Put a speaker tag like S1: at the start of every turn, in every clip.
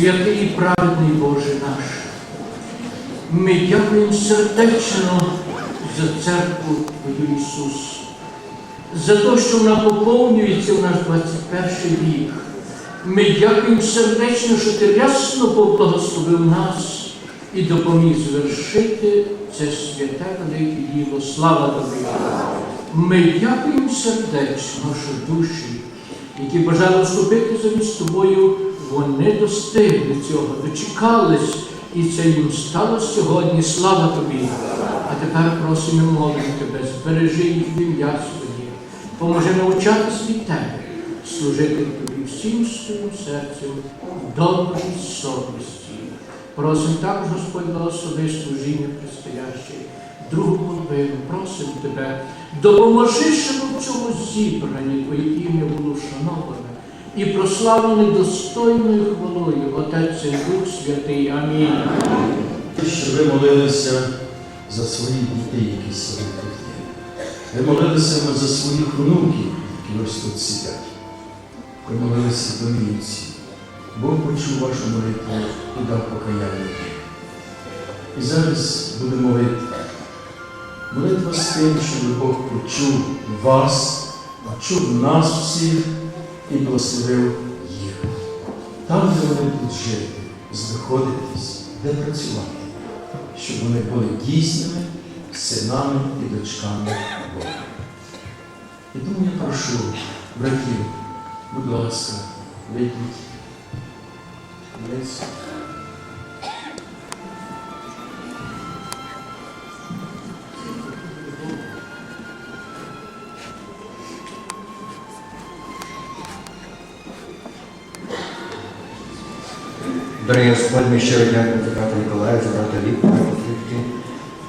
S1: Святий і праведний Боже наш, ми дякуємо сердечно за церкву Твою Ісус, за те, що вона поповнюється в наш 21 вік. Ми дякуємо сердечно, що ти рясно поблагословив нас і допоміг звершити це святе велике діло. Слава тобі! Ми дякуємо сердечно, що душі, які бажали вступити замість тобою, вони достигли цього, дочекались, і це їм стало сьогодні. Слава тобі! А тепер просимо молимо тебе, збережи їх в ім'я своє, поможи навчатись від тебе, служити тобі всім своїм серцем, в добрій совісті. Просимо також, Господь, благослови служіння предстояще, другу половину, просимо тебе, допоможи, щоб в цьому зібранні Твоє ім'я було вшановане і прославлене достойною хвалою, Отець і Дух Святий. Амінь.
S2: Що ви молилися за своїх дітей, які сидять тут. Ви молилися за своїх внуків, які ось тут сидять. Ви молилися до вінці. Бог почув вашу молитву і дав покаяння. І зараз буде молитва. Молитва з тим, щоб Бог почув вас, почув нас всіх і благословив їх. Там, де вони будуть жити, знаходитись, де працювати, щоб вони були дійсними синами і дочками Бога. І тому я прошу, братів, будь ласка, вийдіть.
S3: Дорогий Господь, ми щиро дякуємо за брата Ніколая, за брата Віктора, який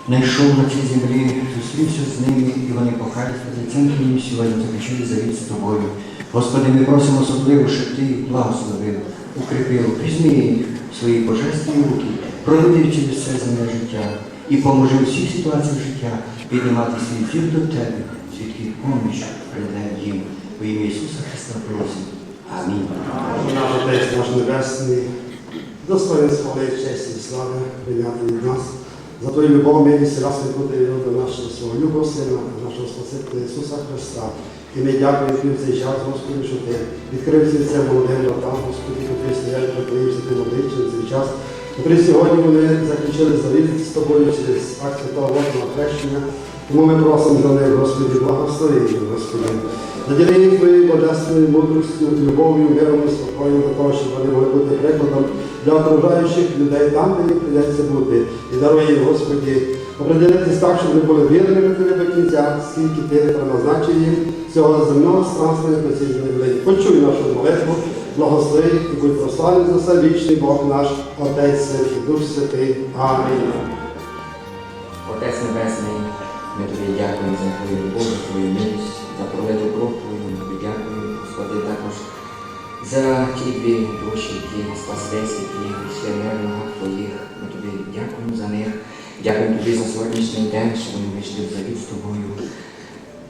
S3: знайшов на цій землі, зустрівся з ними, і вони покаялися за цим їм сьогодні заключили завіт з тобою. Господи, ми просимо особливо, щоб ти благословив, укріпив, візьми їх в свої божественні руки, проведи через це земне життя і поможи у всіх ситуаціях життя піднімати свій зір до тебе, звідки поміч прийде їм. Во ім'я Ісуса Христа просимо. Амінь.
S4: Наш Отець Небесний, достоин слави, честі і слави прийняти від нас. За Твою любов, милість і раз бути до нашого свого любого Сина, нашого Спасителя Ісуса Христа. І ми дякуємо Тобі цей час, Господи, що Ти відкрив це молодим братам, Господи, котрі стоять про Твоїм святим обличчям цей час, котрі сьогодні вони заключили завіт з Тобою через акт Святого Водного хрещення. Тому ми просимо за них, Господи, благослови Господи. Наділи їх Твоєю божественною мудрістю, любов'ю, миром і спокоєм для того, щоб вони могли бути прикладом для окружаючих людей там, де їм прийдеться бути. І даруй їм, Господи, определитись так, щоб вони були вірними Тобі до кінця, скільки Ти призначив їм цього земного странства по цій землі. Почуй нашу молитву, благослови і будь прославлений за все вічний Бог наш, Отець Святий, Дух Святий. Амінь.
S3: Отець Небесний, ми тобі дякуємо за твою любов, твою милість, за пролиту кров твою. Ми тобі дякуємо, Господи, також за ті дві душі, які спаслись, які пішли мирно твоїх. Ми тобі дякуємо за них. Дякуємо тобі за сьогоднішній день, що вони вийшли в завіт з тобою.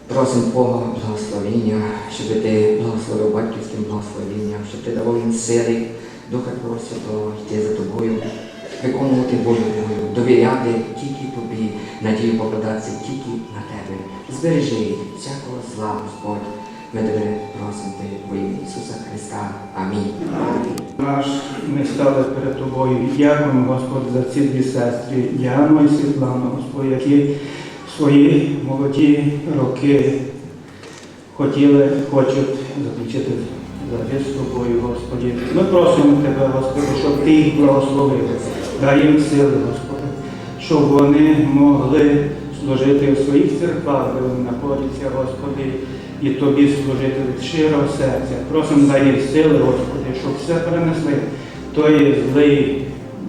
S3: Просимо Бога благословення, щоб ти благословив батьківським благословенням, щоб ти давав їм сили, Духа Твого Святого, йти за тобою, виконувати волю Твою, довіряти тільки тобі, надію покладатися тільки на тебе. Збережи їх всякого зла, Господь. Ми тебе просимо Ти ім'я Ісуса Христа. Амінь.
S5: Наш, ми стали перед тобою дякуємо, Господи, за ці дві сестри, Діану і Світлану, Господи, які в свої молоді роки хотіли, хочуть заключити завіт з тобою, Господи. Ми просимо Тебе, Господи, щоб Ти їх благословив, дай їм сили, Господи, щоб вони могли служити у своїх церквах, де вони знаходяться, Господи, і Тобі служити від щирого серця. Просимо дай сили, Господи, щоб все перенесли. Той злий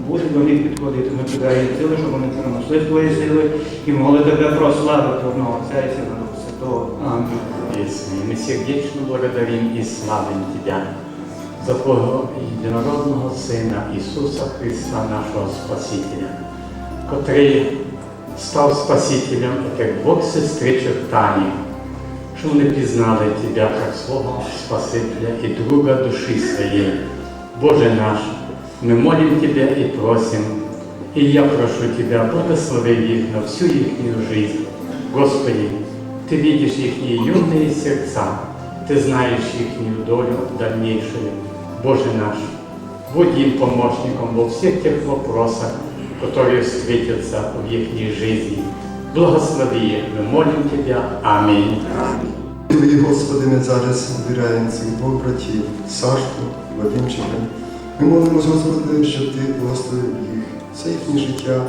S5: буде до них підходити. Ми подаємо сили, щоб вони перенесли Твої сили і могли тебе прославити одного Отця і Сина Святого. Амінь.
S6: Мы сердечно благодарим и славим Тебя за Твоего единородного Сина Ісуса Христа, нашого Спасителя, котрий став Спасителем як Бог сестричок Тані, що вони пізнали Тебе як свого Спасителя і друга душі своєї. Боже наш, Мы молим Тебя и просим, и я прошу Тебя, благослови их на всю их жизнь. Господи, Ты видишь их юные сердца, Ты знаешь их долю дальнейшую. Боже наш, будь им помощником во всех тех вопросах, которые встретятся в их жизни. Благослови их, мы молим Тебя. Аминь.
S7: Твої, Господи, ми зараз збираємо цих двох братів, Сашку, Вадимчика. Ми молимось, Господи, щоб Ти благословив їх. Це їхнє життя,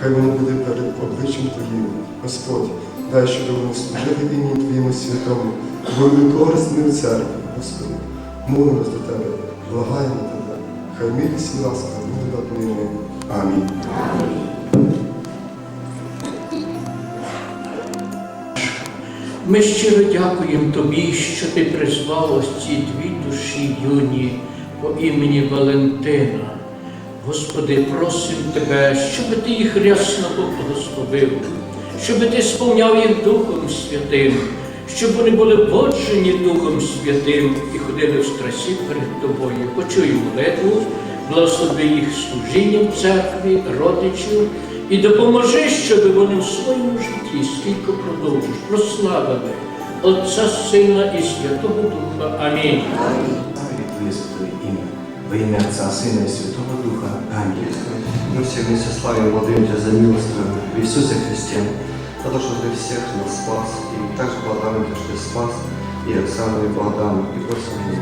S7: хай воно буде перед обличчям Твоїм. Господь, дай, щоб вони служили в імені Твоєму святому, були корисними в церкві, Господи. Молимось до Тебе, благаємо Тебе. Хай милість і ласка буде над ними. Амінь.
S1: Ми щиро дякуємо Тобі, що ти призвав ось ці дві душі юні по імені Валентина. Господи, просимо Тебе, щоб ти їх рясно поблагословив, щоб ти сповняв їх Духом Святим, щоб вони були воджені Духом Святим і ходили в страсі перед Тобою. Почуй молитву, благослови їх служінням в церкві, родичів і допоможи, щоб вони в своєму житті скільки продовжиш, прославили Отця, Сина і Святого Духа. Амінь.
S8: Славит Твое Святое имя, во имя Отца, Сына и Святого Духа. Аминь. Мы все вместе славим Благодарим Тебя за милость Твою в Иисусе Христе, за то, что Ты всех нас спас, и также благодарим Тебя, что Ты спас и Оксану, и Богдану, и Господи.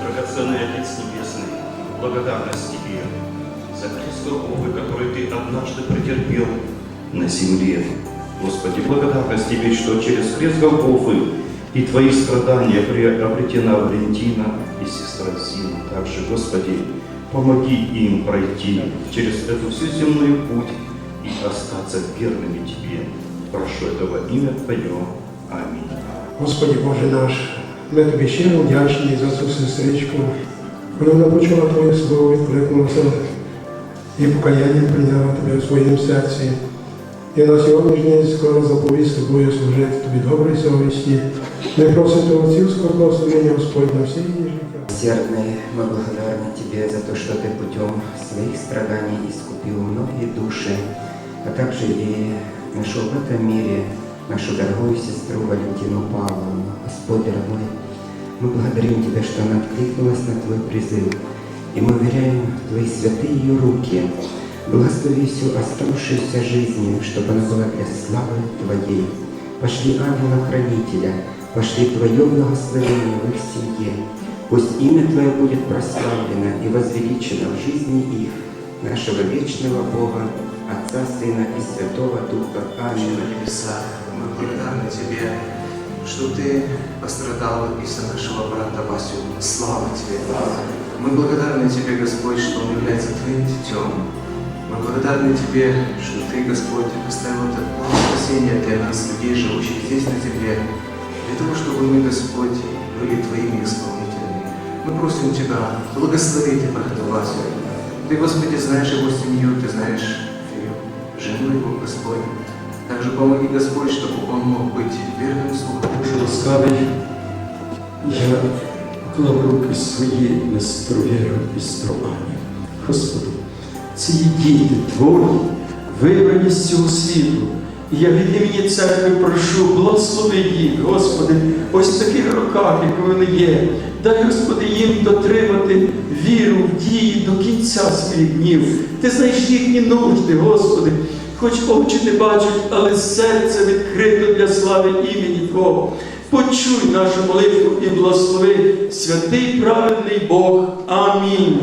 S2: Драгоценный Отец Небесный, благодарность Тебе за крест Голгофы, который Ты однажды претерпел на земле. Господи, благодарность Тебе, что через крест Голгофы и Твои страдания приобретена Валентина и сестра Зина. Также, Господи, помоги им пройти через эту всю земную путь и остаться верными Тебе. Прошу этого имя Твое. Аминь.
S9: Господи Боже наш, ми тобі щиро вдячні за цю сестричку. Вона не почула Твоє слово, відкликнулася і покаянням прийняла тебе в своєму серці. І на сьогоднішній день скоро заповість з тобою служити тобі доброї совісті. Ми просимо Твого отцівського благословення Господь на всі її життя.
S10: Милосердный, мы благодарны Тебе за то, что Ты путем своих страданий искупил многие души, а также и нашел в этом мире нашу дорогую сестру Валентину Павловну. Господь дорогой, мы благодарим Тебя, что она откликнулась на Твой призыв, и мы уверяем Твои святые ее руки. Благослови всю оставшуюся жизнь, чтобы она была для славы Твоей. Пошли ангела-хранителя, пошли Твое благословение в их семье. Пусть имя Твое будет прославлено и возвеличено в жизни их, нашего вечного Бога, Отца, Сына и Святого Духа. Аминь.
S11: небесах, мы благодарны Тебе, что Ты пострадал из-за нашего брата Васю. Слава Тебе! Мы благодарны Тебе, Господь, что он является Твоим детем. Мы благодарны Тебе, что Ты, Господь, оставил такое спасение для нас, людей, живущих здесь на земле, для того, чтобы мы, Господь, были Твоими исполнителями. Мы просим Тебя, благослови Тебя, брата Васю. Ты, Господи, знаешь его семью, Ты знаешь ее жену его, Господь. Также помоги, Господь, чтобы он мог быть верным слугой.
S12: Ласкавий, я клав руки свої на струєру і стромані. Господи, ці діти Твої, вибрані з цього світу. І я від імені церкви прошу, благослови їх, Господи, ось в таких роках, як вони є. Дай, Господи, їм дотримати віру в дії до кінця своїх днів. Ти знаєш їхні нужди, Господи. Хоч очі не бачать, але серце відкрито для слави імені Твого. Почуй нашу молитву і благослови святий праведний Бог. Амінь.